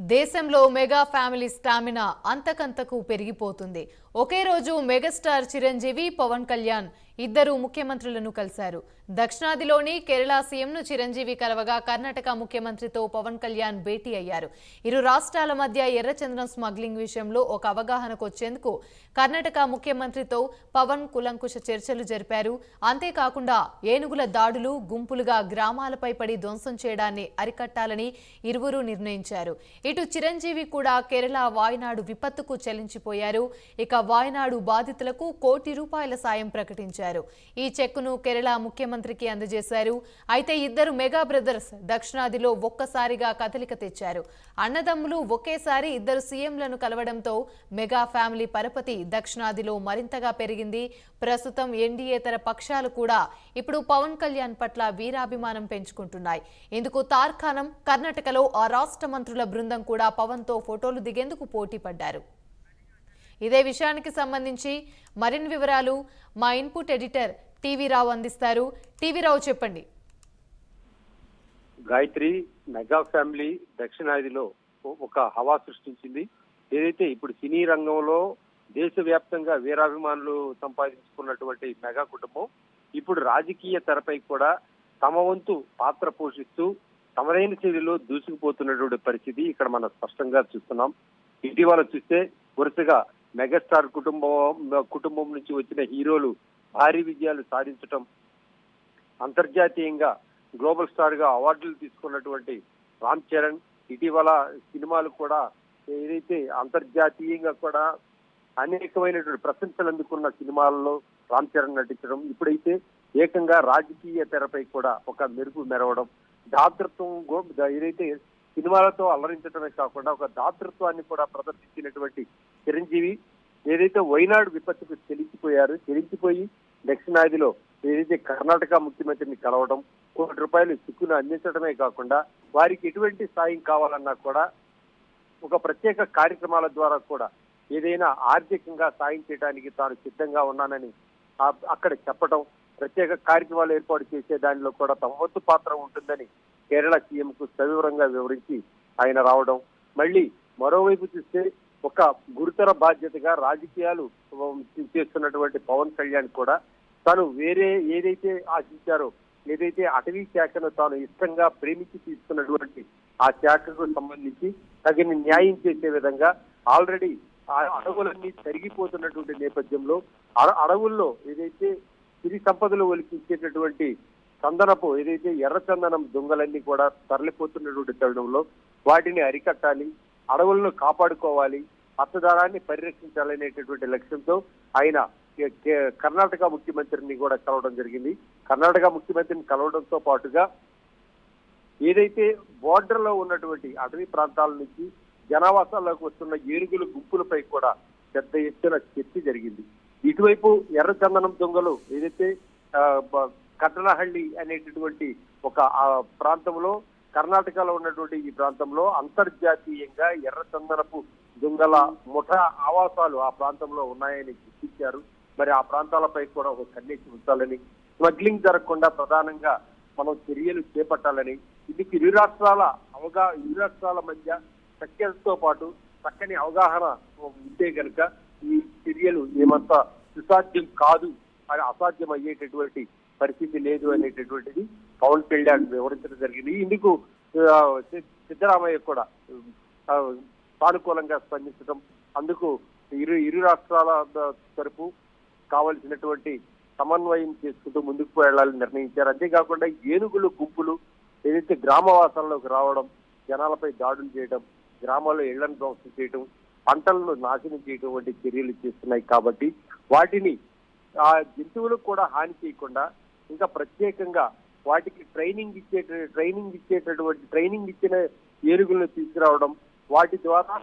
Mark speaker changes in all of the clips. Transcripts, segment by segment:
Speaker 1: దేశంలో mega family stamina అంతకంతకు పెరిగిపోతుంది. ఒకే రోజు మెగాస్టార్ చిరంజీవి పవన్ కళ్యాణ్ ఇద్దరు ముఖ్యమంత్రులను కలిశారు. దక్షిణాదిలోని కేరళ సీఎంను చిరంజీవి కలవగా కర్ణాటక ముఖ్యమంత్రితో పవన్ కళ్యాణ్ భేటీ అయ్యారు. ఇరు రాష్ట్రాల మధ్య ఎర్రచంద్రం స్మగ్లింగ్ విషయంలో ఒక అవగాహనకు వచ్చేందుకు కర్ణాటక ముఖ్యమంత్రితో పవన్ కులంకుశ చర్చలు జరిపారు. అంతేకాకుండా ఏనుగుల దాడులు గుంపులుగా గ్రామాలపై పడి ధ్వంసం చేయడాన్ని అరికట్టాలని ఇరువురు నిర్ణయించారు. ఇటు చిరంజీవి కూడా కేరళ వాయనాడు విపత్తుకు చెల్లించిపోయారు ఇక వాయనాడు బాధితులకు కోటి రూపాయల సాయం ప్రకటించారు. ఈ చెక్కును కేరళ ప్రధానమంత్రికి అందజేశారు. అయితే ఇద్దరు మెగా బ్రదర్స్ దక్షిణాదిలో ఒక్కసారిగా కదలిక తెచ్చారు. అన్నదమ్ములు ఒకేసారి ఇద్దరు సీఎంలను కలవడంతో మెగా ఫ్యామిలీ పరపతి దక్షిణాదిలో మరింతగా పెరిగింది. ప్రస్తుతం ఎన్డీయేతర పక్షాలు కూడా ఇప్పుడు పవన్ కళ్యాణ్ పట్ల వీరాభిమానం పెంచుకుంటున్నాయి. ఇందుకు తార్కాణం కర్ణాటకలో ఆ రాష్ట్ర మంత్రుల బృందం కూడా పవన్తో ఫోటోలు దిగేందుకు పోటీ పడ్డారు. ఇదే విషయానికి సంబంధించి మరిన్ని వివరాలు మా ఇన్పుట్ ఎడిటర్ టీవీ రావు అందిస్తారు. టీవీ రావు చెప్పండి.
Speaker 2: గాయత్రి మెగా ఫ్యామిలీ దక్షిణాదిలో ఒక హవా సృష్టించింది. ఏదైతే ఇప్పుడు సినీ రంగంలో దేశవ్యాప్తంగా వీరాభిమానులు సంపాదించుకున్నటువంటి మెగా కుటుంబం ఇప్పుడు రాజకీయ తెరపై కూడా తమ వంతు పాత్ర పోషిస్తూ తమరైన శైలిలో దూసుకుపోతున్నటువంటి పరిస్థితి ఇక్కడ మనం స్పష్టంగా చూస్తున్నాం. ఇటీవల చూస్తే వరుసగా మెగాస్టార్ కుటుంబం కుటుంబం నుంచి వచ్చిన హీరోలు భారీ విజయాలు సాధించటం అంతర్జాతీయంగా గ్లోబల్ స్టార్గా అవార్డులు తీసుకున్నటువంటి రామ్ చరణ్ ఇటీవల సినిమాలు కూడా ఏదైతే అంతర్జాతీయంగా కూడా అనేకమైనటువంటి ప్రశంసలు అందుకున్న సినిమాలలో రామ్ చరణ్ నటించడం ఇప్పుడైతే ఏకంగా రాజకీయ తెరపై కూడా ఒక మెరుగు మెరవడం దాతృత్వం ఏదైతే సినిమాలతో అలరించడమే కాకుండా ఒక దాతృత్వాన్ని కూడా ప్రదర్శించినటువంటి చిరంజీవి ఏదైతే వైనాడు విపత్తుకు చెలించిపోయారు చెలించిపోయి దక్షిణాదిలో ఏదైతే కర్ణాటక ముఖ్యమంత్రిని కలవడం కోటి రూపాయలు చిక్కును అందించడమే కాకుండా వారికి ఎటువంటి సాయం కావాలన్నా కూడా ఒక ప్రత్యేక కార్యక్రమాల ద్వారా కూడా ఏదైనా ఆర్థికంగా సాయం చేయడానికి తాను సిద్ధంగా ఉన్నానని అక్కడ చెప్పడం ప్రత్యేక కార్యక్రమాలు ఏర్పాటు చేసే దానిలో కూడా తమ వంతు పాత్ర ఉంటుందని కేరళ సీఎంకు సవివరంగా వివరించి ఆయన రావడం. మళ్ళీ మరోవైపు చూస్తే ఒక గురుతర బాధ్యతగా రాజకీయాలు చేస్తున్నటువంటి పవన్ కళ్యాణ్ కూడా తను వేరే ఏదైతే ఆశించారో ఏదైతే అటవీ శాఖను తాను ఇష్టంగా ప్రేమించి తీసుకున్నటువంటి ఆ శాఖకు సంబంధించి తగిన న్యాయం చేసే విధంగా ఆల్రెడీ ఆ అడవులన్నీ తరిగిపోతున్నటువంటి నేపథ్యంలో అడ- అడవుల్లో ఏదైతే సిరి సంపదలు ఒలికించేటటువంటి చందనపు ఏదైతే ఎర్ర చందనం దొంగలన్నీ కూడా తరలిపోతున్నటువంటి తరుణంలో వాటిని అరికట్టాలి అడవులను కాపాడుకోవాలి పచ్చదనాన్ని పరిరక్షించాలనేటటువంటి లక్ష్యంతో ఆయన కర్ణాటక ముఖ్యమంత్రిని కూడా కలవడం జరిగింది. కర్ణాటక ముఖ్యమంత్రిని కలవడంతో పాటుగా ఏదైతే బోర్డర్లో ఉన్నటువంటి అటవీ ప్రాంతాల నుంచి జనావాసాల్లోకి వస్తున్న ఏనుగుల గుంపులపై కూడా పెద్ద ఎత్తున చర్చ జరిగింది. ఇటువైపు ఎర్రచందనం దొంగలు ఏదైతే కట్టనహళ్ళి అనేటటువంటి ఒక ప్రాంతంలో కర్ణాటకలో ఉన్నటువంటి ఈ ప్రాంతంలో అంతర్జాతీయంగా ఎర్రచందనపు దొంగల ముఠ ఆవాసాలు ఆ ప్రాంతంలో ఉన్నాయని గుర్తించారు. మరి ఆ ప్రాంతాలపై కూడా ఒక కన్నెత్తి ఉంచాలని స్మగ్లింగ్ జరగకుండా ప్రధానంగా మనం చర్యలు చేపట్టాలని ఇది ఇరు రాష్ట్రాల అవగా ఇరు రాష్ట్రాల మధ్య చర్చలతో పాటు చక్కని అవగాహన ఉంటే గనుక ఈ చర్యలు ఏమంతా సుసాధ్యం కాదు అని అసాధ్యం అయ్యేటటువంటి పరిస్థితి లేదు అనేటటువంటిది పవన్ కళ్యాణ్ వివరించడం జరిగింది. ఇందుకు సిద్ధరామయ్య కూడా సానుకూలంగా స్పందించడం. అందుకు ఇరు ఇరు రాష్ట్రాల తరపు కావలసినటువంటి సమన్వయం చేసుకుంటూ ముందుకు వెళ్ళాలని నిర్ణయించారు. అంతేకాకుండా ఏనుగులు గుంపులు ఏదైతే గ్రామవాసాల్లోకి రావడం జనాలపై దాడులు చేయడం గ్రామాల్లో ఇళ్ళను ధ్వంసం చేయడం పంటలను నాశనం చేయడం వంటి చర్యలు చేస్తున్నాయి కాబట్టి వాటిని ఆ జంతువులకు కూడా హాని చేయకుండా ఇంకా ప్రత్యేకంగా వాటికి ట్రైనింగ్ ఇచ్చే ట్రైనింగ్ ఇచ్చేటటువంటి ట్రైనింగ్ ఇచ్చిన ఏనుగులను తీసుకురావడం వాటి ద్వారా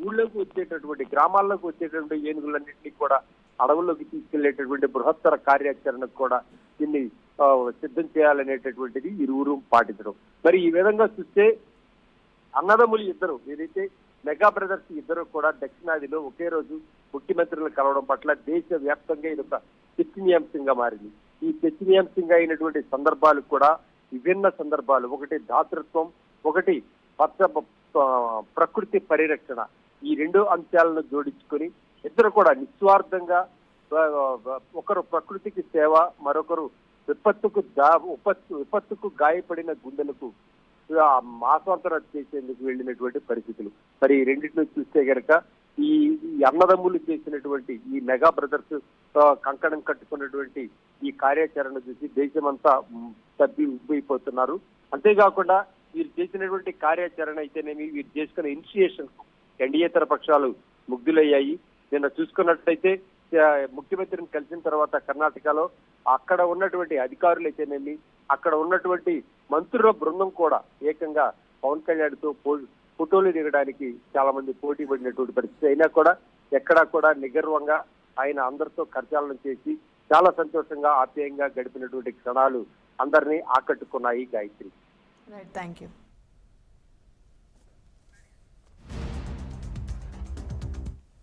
Speaker 2: ఊళ్ళోకి వచ్చేటటువంటి గ్రామాల్లోకి వచ్చేటటువంటి ఏనుగులన్నింటినీ కూడా అడవుల్లోకి తీసుకెళ్ళేటటువంటి బృహత్తర కార్యాచరణకు కూడా దీన్ని ఆ, సిద్ధం చేయాలనేటటువంటిది ఇరువురు పాటించడం. మరి ఈ విధంగా చూస్తే అన్నదమ్ములు ఇద్దరు ఏదైతే మెగా బ్రదర్స్ ఇద్దరు కూడా దక్షిణాదిలో ఒకే రోజు ముఖ్యమంత్రులు కలవడం పట్ల దేశ వ్యాప్తంగా ఇది ఒక చర్చనీయాంశంగా మారింది. ఈ చర్చనీయాంశంగా అయినటువంటి సందర్భాలు కూడా విభిన్న సందర్భాలు. ఒకటి దాతృత్వం ఒకటి పచ్చ ప్రకృతి పరిరక్షణ ఈ రెండు అంశాలను జోడించుకొని ఇద్దరు కూడా నిస్వార్థంగా ఒకరు ప్రకృతికి సేవ మరొకరు విపత్తుకు దా విపత్తు విపత్తుకు గాయపడిన గుండెలకు ఆ, ఆస్వాదన చేసేందుకు వెళ్ళినటువంటి పరిస్థితులు. మరి రెండింటిని చూస్తే గనక ఈ అన్నదమ్ములు చేసినటువంటి ఈ మెగా బ్రదర్స్ కంకణం కట్టుకున్నటువంటి ఈ కార్యాచరణ చూసి దేశమంతా మ్, తబ్బి ఉబ్బైపోతున్నారు. అంతేకాకుండా వీరు చేసినటువంటి కార్యాచరణ అయితేనేమి వీరు చేసుకున్న ఇనిషియేషన్ ఎన్డీఏతర పక్షాలు ముగ్ధులయ్యాయి. నిన్న చూసుకున్నట్లయితే ముఖ్యమంత్రిని కలిసిన తర్వాత కర్ణాటకలో అక్కడ ఉన్నటువంటి అధికారులు అయితేనేమి అక్కడ ఉన్నటువంటి మంత్రుల బృందం కూడా ఏకంగా పవన్ కళ్యాణ్తో ఫోటోలు దిగడానికి చాలా మంది పోటీ పడినటువంటి పరిస్థితి అయినా కూడా ఎక్కడా కూడా నిగర్వంగా ఆయన అందరితో కరచాలనం చేసి చాలా సంతోషంగా ఆప్యాయంగా గడిపినటువంటి క్షణాలు అందరినీ ఆకట్టుకున్నాయి గాయత్రి.
Speaker 1: Right. Thank you.